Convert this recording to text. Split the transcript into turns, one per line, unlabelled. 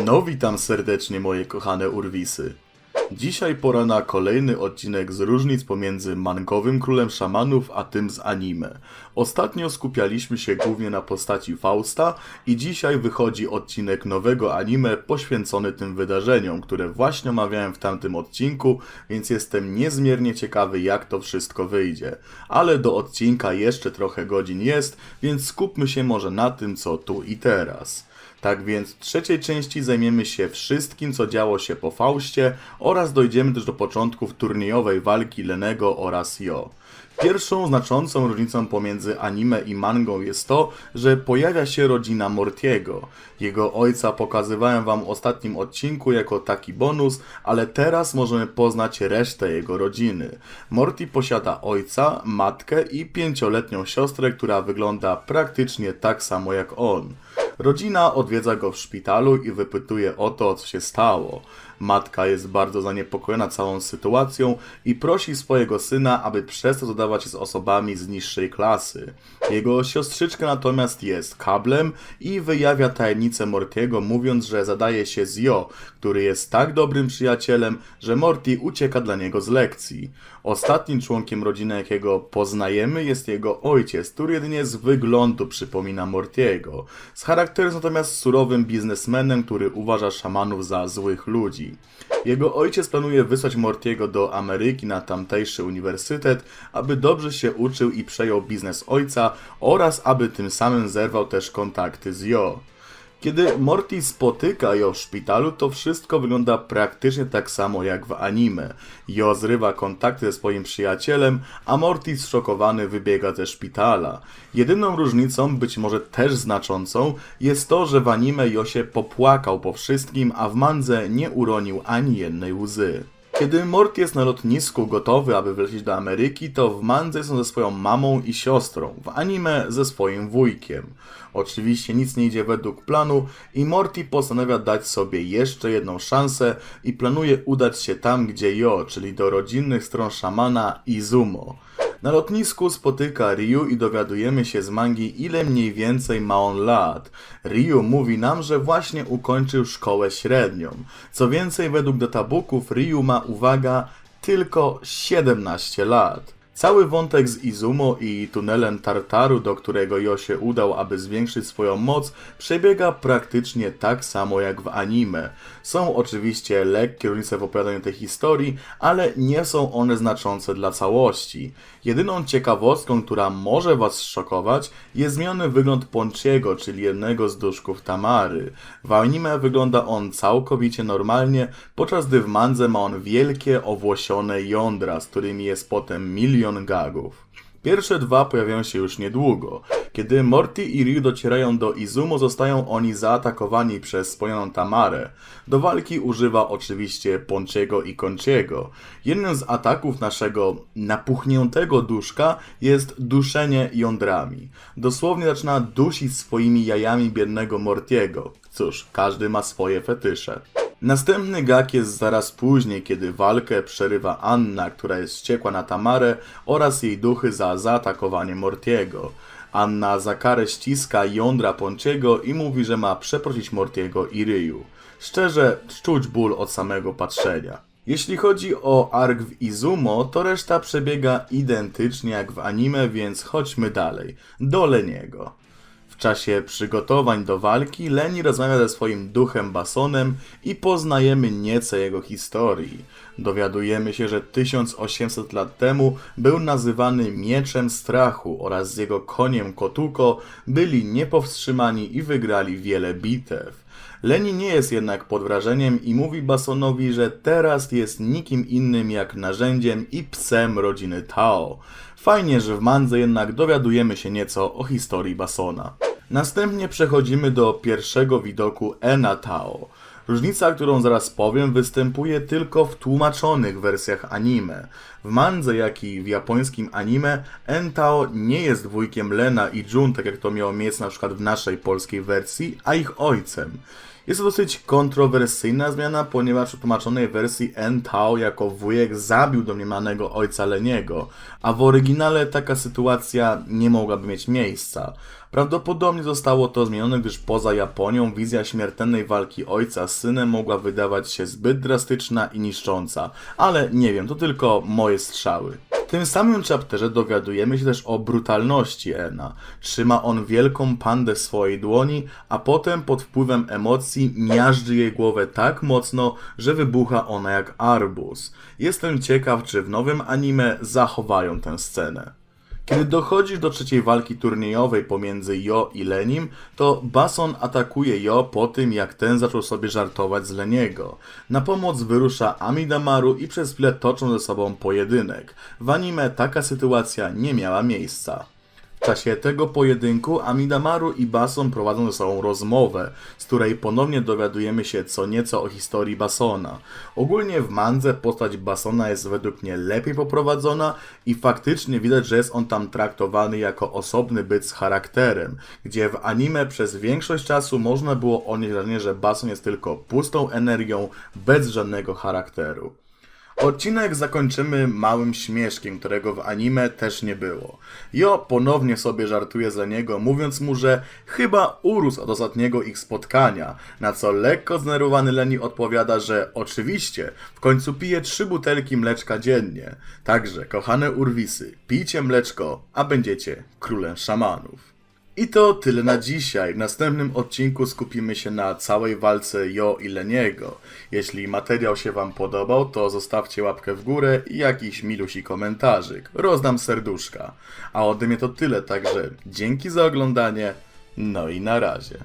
No witam serdecznie moje kochane urwisy. Dzisiaj pora na kolejny odcinek z różnic pomiędzy mangowym królem szamanów a tym z anime. Ostatnio skupialiśmy się głównie na postaci Fausta i dzisiaj wychodzi odcinek nowego anime poświęcony tym wydarzeniom, które właśnie omawiałem w tamtym odcinku, więc jestem niezmiernie ciekawy jak to wszystko wyjdzie. Ale do odcinka jeszcze trochę godzin jest, więc skupmy się może na tym co tu i teraz. Tak więc w trzeciej części zajmiemy się wszystkim, co działo się po Faustie oraz dojdziemy też do początków turniejowej walki Lenego oraz Jo. Pierwszą znaczącą różnicą pomiędzy anime i mangą jest to, że pojawia się rodzina Mortiego. Jego ojca pokazywałem wam w ostatnim odcinku jako taki bonus, ale teraz możemy poznać resztę jego rodziny. Morty posiada ojca, matkę i pięcioletnią siostrę, która wygląda praktycznie tak samo jak on. Rodzina odwiedza go w szpitalu i wypytuje o to, co się stało. Matka jest bardzo zaniepokojona całą sytuacją i prosi swojego syna, aby przestał zadawać się z osobami z niższej klasy. Jego siostrzyczka natomiast jest kablem i wyjawia tajemnicę Mortiego, mówiąc, że zadaje się z Jo, który jest tak dobrym przyjacielem, że Morty ucieka dla niego z lekcji. Ostatnim członkiem rodziny, jakiego poznajemy, jest jego ojciec, który jedynie z wyglądu przypomina Mortiego. Z charakteru natomiast surowym biznesmenem, który uważa szamanów za złych ludzi. Jego ojciec planuje wysłać Mortiego do Ameryki na tamtejszy uniwersytet, aby dobrze się uczył i przejął biznes ojca oraz aby tym samym zerwał też kontakty z Jo. Kiedy Morty spotyka Jo w szpitalu, to wszystko wygląda praktycznie tak samo jak w anime. Jo zrywa kontakty ze swoim przyjacielem, a Morty zszokowany wybiega ze szpitala. Jedyną różnicą, być może też znaczącą, jest to, że w anime Jo się popłakał po wszystkim, a w mandze nie uronił ani jednej łzy. Kiedy Morty jest na lotnisku gotowy, aby wlecieć do Ameryki, to w mandze są ze swoją mamą i siostrą, w anime ze swoim wujkiem. Oczywiście nic nie idzie według planu i Morty postanawia dać sobie jeszcze jedną szansę i planuje udać się tam, gdzie Jo, czyli do rodzinnych stron szamana Izumo. Na lotnisku spotyka Ryu i dowiadujemy się z mangi, ile mniej więcej ma on lat. Ryu mówi nam, że właśnie ukończył szkołę średnią. Co więcej, według databooków Ryu ma, uwaga, tylko 17 lat. Cały wątek z Izumo i tunelem Tartaru, do którego Jo się udał, aby zwiększyć swoją moc, przebiega praktycznie tak samo jak w anime. Są oczywiście lekkie różnice w opowiadaniu tej historii, ale nie są one znaczące dla całości. Jedyną ciekawostką, która może Was szokować, jest zmieniony wygląd Ponchiego, czyli jednego z duszków Tamary. W anime wygląda on całkowicie normalnie, podczas gdy w mandze ma on wielkie, owłosione jądra, z którymi jest potem milion gagów. Pierwsze dwa pojawiają się już niedługo. Kiedy Morty i Ryu docierają do Izumo, zostają oni zaatakowani przez wspomnianą Tamarę. Do walki używa oczywiście Ponchiego i Conchiego. Jednym z ataków naszego napuchniętego duszka jest duszenie jądrami. Dosłownie zaczyna dusić swoimi jajami biednego Mortiego. Cóż, każdy ma swoje fetysze. Następny gag jest zaraz później, kiedy walkę przerywa Anna, która jest wściekła na Tamarę oraz jej duchy za zaatakowanie Mortiego. Anna za karę ściska jądra Ponciego i mówi, że ma przeprosić Mortiego i Ryu. Szczerze, czuć ból od samego patrzenia. Jeśli chodzi o ark w Izumo, to reszta przebiega identycznie jak w anime, więc chodźmy dalej. Do Leniego. Czasie przygotowań do walki Leni rozmawia ze swoim duchem Basonem i poznajemy nieco jego historii. Dowiadujemy się, że 1800 lat temu był nazywany Mieczem Strachu oraz z jego koniem Kotuko byli niepowstrzymani i wygrali wiele bitew. Leni nie jest jednak pod wrażeniem i mówi Basonowi, że teraz jest nikim innym jak narzędziem i psem rodziny Tao. Fajnie, że w mandze jednak dowiadujemy się nieco o historii Basona. Następnie przechodzimy do pierwszego widoku Ena Tao. Różnica, którą zaraz powiem, występuje tylko w tłumaczonych wersjach anime. W mandze, jak i w japońskim anime, Entao nie jest wujkiem Lena i Jun, tak jak to miało miejsce na przykład w naszej polskiej wersji, a ich ojcem. Jest to dosyć kontrowersyjna zmiana, ponieważ w tłumaczonej wersji Entao jako wujek zabił domniemanego ojca Leniego, a w oryginale taka sytuacja nie mogłaby mieć miejsca. Prawdopodobnie zostało to zmienione, gdyż poza Japonią wizja śmiertelnej walki ojca z synem mogła wydawać się zbyt drastyczna i niszcząca, ale nie wiem, to tylko moje strzały. W tym samym chapterze dowiadujemy się też o brutalności Ena. Trzyma on wielką pandę w swojej dłoni, a potem pod wpływem emocji miażdży jej głowę tak mocno, że wybucha ona jak arbuz. Jestem ciekaw, czy w nowym anime zachowają tę scenę. Kiedy dochodzi do trzeciej walki turniejowej pomiędzy Jo i Lenim, to Bason atakuje Jo po tym, jak ten zaczął sobie żartować z Leniego. Na pomoc wyrusza Amidamaru i przez chwilę toczą ze sobą pojedynek. W anime taka sytuacja nie miała miejsca. W czasie tego pojedynku Amidamaru i Bason prowadzą ze sobą rozmowę, z której ponownie dowiadujemy się co nieco o historii Basona. Ogólnie w mandze postać Basona jest według mnie lepiej poprowadzona i faktycznie widać, że jest on tam traktowany jako osobny byt z charakterem, gdzie w anime przez większość czasu można było odnieść wrażenie, że Bason jest tylko pustą energią bez żadnego charakteru. Odcinek zakończymy małym śmieszkiem, którego w anime też nie było. Jo ponownie sobie żartuje za niego, mówiąc mu, że chyba urósł od ostatniego ich spotkania, na co lekko zdenerwowany Leni odpowiada, że oczywiście, w końcu pije trzy butelki mleczka dziennie. Także, kochane urwisy, pijcie mleczko, a będziecie królem szamanów. I to tyle na dzisiaj. W następnym odcinku skupimy się na całej walce Jo i Leniego. Jeśli materiał się Wam podobał, to zostawcie łapkę w górę i jakiś milusi komentarzyk. Rozdam serduszka. A ode mnie to tyle, także dzięki za oglądanie. No i na razie.